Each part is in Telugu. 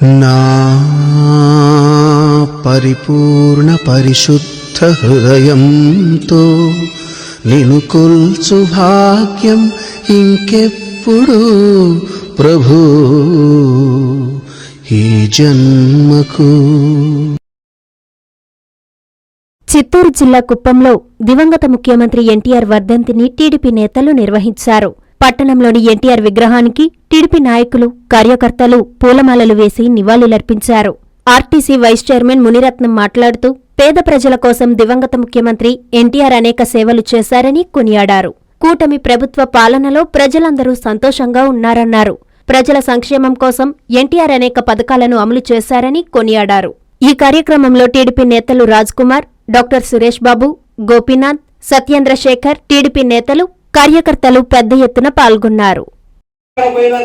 నా పరిపూర్ణ పరిశుద్ధ హృదయంతో నిను కొల్చు భాగ్యం ఇంకెప్పుడు ప్రభు. ఈ జన్మకు చిత్తూరు జిల్లా కుప్పంలో దివంగత ముఖ్యమంత్రి ఎన్టీఆర్ వర్ధంతిని టీడీపీ నేతలు నిర్వహించారు. పట్టణంలోని ఎన్టీఆర్ విగ్రహానికి టీడీపీ నాయకులు కార్యకర్తలు పూలమాలలు వేసి నివాళులర్పించారు. ఆర్టీసీ వైస్ చైర్మన్ మునిరత్నం మాట్లాడుతూ పేద ప్రజల కోసం దివంగత ముఖ్యమంత్రి ఎన్టీఆర్ అనేక సేవలు చేశారని కొనియాడారు. కూటమి ప్రభుత్వ పాలనలో ప్రజలందరూ సంతోషంగా ఉన్నారన్నారు. ప్రజల సంక్షేమం కోసం ఎన్టీఆర్ అనేక పథకాలను అమలు చేశారని కొనియాడారు. ఈ కార్యక్రమంలో టీడీపీ నేతలు రాజ్ కుమార్ డాక్టర్ సురేష్ బాబు గోపీనాథ్ సత్యేంద్రశేఖర్ టీడీపీ నేతలు కార్యకర్తలు పెద్ద ఎత్తున పాల్గొన్నారు. పోయిన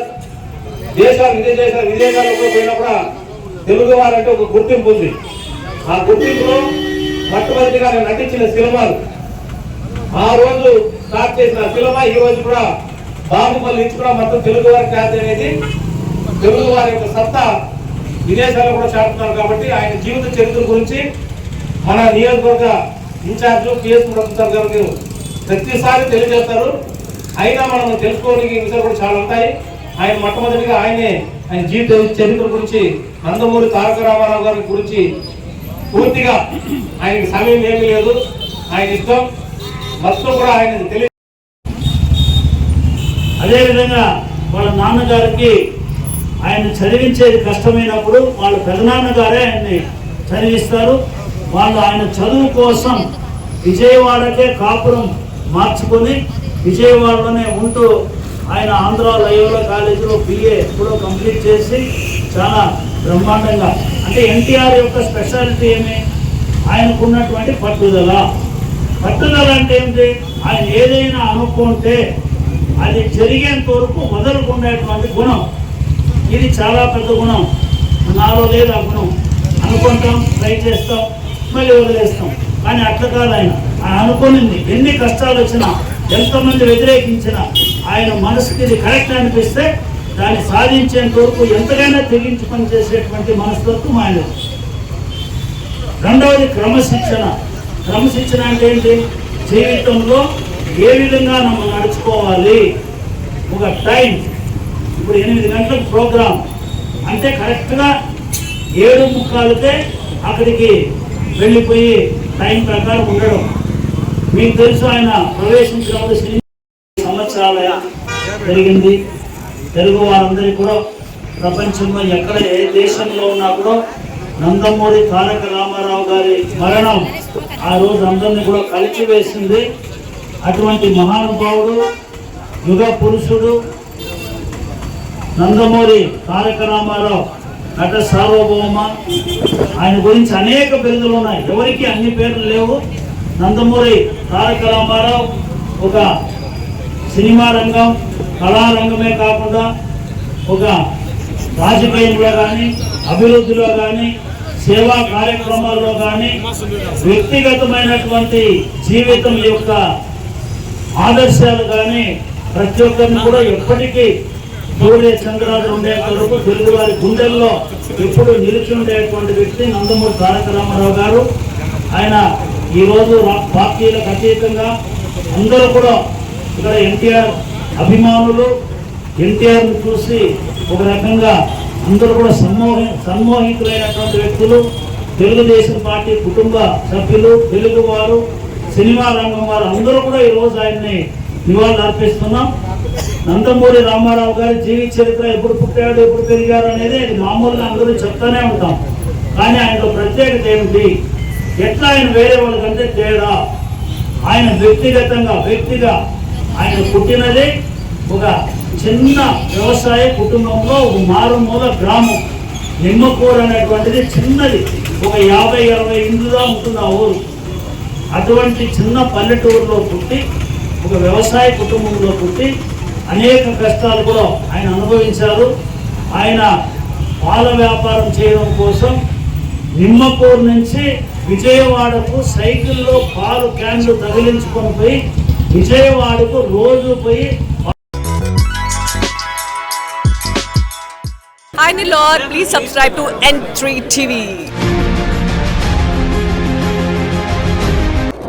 దేశాలు విదేశాలు విదేశాలకు పోయినప్పుడు పోయినా కూడా తెలుగు వారంటే ఒక గుర్తింపు ఉంది. ఆ గుర్తింపులో మొట్టమొదటిగా నేను నటించిన సినిమాలు. ఆ రోజు స్టార్ట్ చేసిన సినిమా ఈ రోజు కూడా బాహుబలి నుంచి కూడా మొత్తం తెలుగు వారి ఖ్యాతి అనేది తెలుగు వారి యొక్క సత్తా విదేశాల్లో కూడా చాటుతున్నారు కాబట్టి ఆయన జీవిత చరిత్ర గురించి మన నియోజకవర్గ ఇన్ఛార్జ్ పిఎస్ మురళీధర్ గారు మీరు ప్రతిసారి తెలియజేస్తారు. అయినా మనం తెలుసుకోవడానికి విషయాలు కూడా చాలా ఉంటాయి. ఆయన మొట్టమొదటిగా ఆయనే ఆయన జీవిత చరిత్ర గురించి నందమూరి తారక రామారావు గారి గురించి పూర్తిగా ఆయనకి సమయం ఏమీ లేదు. ఆయన ఇష్టం. మొత్తం కూడా ఆయన తెలియ అదేవిధంగా వాళ్ళ నాన్నగారికి ఆయన చదివించేది కష్టమైనప్పుడు వాళ్ళ పెదనాన్నగారే ఆయన్ని చదివిస్తారు. వాళ్ళు ఆయన చదువు కోసం విజయవాడకే కాపురం మార్చుకొని విజయవాడలోనే ఉంటూ ఆయన ఆంధ్ర లయోలా కాలేజీలో బిఏ కూడా కంప్లీట్ చేసి చాలా బ్రహ్మాండంగా అంటే ఎన్టీఆర్ యొక్క స్పెషాలిటీ ఏమి? ఆయనకున్నటువంటి పట్టుదల. పట్టుదల అంటే ఏంటి? ఆయన ఏదైనా అనుకుంటే అది జరిగేంత వరకు వదలకుండేటువంటి గుణం. ఇది చాలా పెద్ద గుణం. నాలో లేదు ఆ గుణం. అనుకుంటాం ట్రై చేస్తాం మళ్ళీ వదిలేస్తాం. కానీ అట్లా కాదు ఆయన. ఆయన అనుకోనింది ఎన్ని కష్టాలు వచ్చినా ఎంతమంది వ్యతిరేకించినా ఆయన మనసుకి ఇది కరెక్ట్ అనిపిస్తే దాన్ని సాధించేంత వరకు ఎంతకైనా తెగించి పనిచేసేటువంటి మనస్తత్వం ఆయన రెండవది క్రమశిక్షణ. క్రమశిక్షణ అంటే ఏంటి? జీవితంలో ఏ విధంగా మనం నడుచుకోవాలి? ఒక టైం. ఇప్పుడు ఎనిమిది గంటల ప్రోగ్రామ్ అంటే కరెక్ట్గా ఏడు ముక్కాలకే అక్కడికి వెళ్ళిపోయి టైం ప్రకారం ఉండడం. మీకు తెలుసు ఆయన ప్రవేశించినప్పుడు సంవత్సరాల జరిగింది. తెలుగు వారందరికీ కూడా ప్రపంచంలో ఎక్కడ ఏ దేశంలో ఉన్నా కూడా నందమూరి తారక రామారావు గారి మరణం ఆ రోజు అందరినీ కూడా కలిచివేసింది. అటువంటి మహానుభావుడు యుగ పురుషుడు నందమూరి తారక రామారావు నట సార్వభౌమ. ఆయన గురించి అనేక బిరుదులు ఉన్నాయి. ఎవరికి అన్ని పేర్లు లేవు. నందమూరి తారక రామారావు ఒక సినిమా రంగం కళారంగమే కాకుండా ఒక రాజకీయంలో కానీ అభివృద్ధిలో కానీ సేవా కార్యక్రమాల్లో కానీ వ్యక్తిగతమైనటువంటి జీవితం యొక్క ఆదర్శాలు కానీ ప్రతి ఒక్కరిని కూడా ఎప్పటికీ సూర్య చంద్రాలు ఉండే వరకు తెలుగు వారి గుండెల్లో ఎప్పుడు నిలిచి ఉండేటువంటి వ్యక్తి నందమూరి తారక రామారావు గారు. ఆయన ఈరోజు పార్టీలకు అతీతంగా అందరూ కూడా ఇక్కడ ఎన్టీఆర్ అభిమానులు ఎన్టీఆర్ని చూసి ఒక రకంగా అందరూ కూడా సమ్మోహ సమ్మోహితులైనటువంటి వ్యక్తులు తెలుగుదేశం పార్టీ కుటుంబ సభ్యులు తెలుగు వారు సినిమా రంగం వారు అందరూ కూడా ఈరోజు ఆయన్ని నివాళులు అర్పిస్తున్నాం నందమూరి రామారావు గారి జీవిత చరిత్ర ఎప్పుడు పుట్టాడు ఎప్పుడు పెరిగారు అనేది మామూలుగా అందరూ చెప్తానే ఉంటాం. కానీ ఆయన ప్రత్యేకత ఏమిటి? ఎట్లా ఆయన వేరే వాళ్ళకంటే తేడా? ఆయన వ్యక్తిగతంగా వ్యక్తిగా ఆయన పుట్టినది ఒక చిన్న వ్యవసాయ కుటుంబంలో ఒక మారుమూల గ్రామం. నిమ్మకూర అనేటువంటిది చిన్నది. ఒక యాభై అరవై ఇండ్లుగా ఉంటుంది ఆ ఊరు. అటువంటి చిన్న పల్లెటూరులో పుట్టి ఒక వ్యవసాయ కుటుంబంలో పుట్టి అనేక కష్టాలు కూడా ఆయన అనుభవించారు. ఆయన పాల వ్యాపారం చేయడం కోసం నిమ్మకూరు నుంచి విజయవాడకు సైకిల్లో పాలు క్యాన్లు తగిలించుకొని పోయి విజయవాడకు రోజు పోయి Hi Nilor, please subscribe to N3 TV.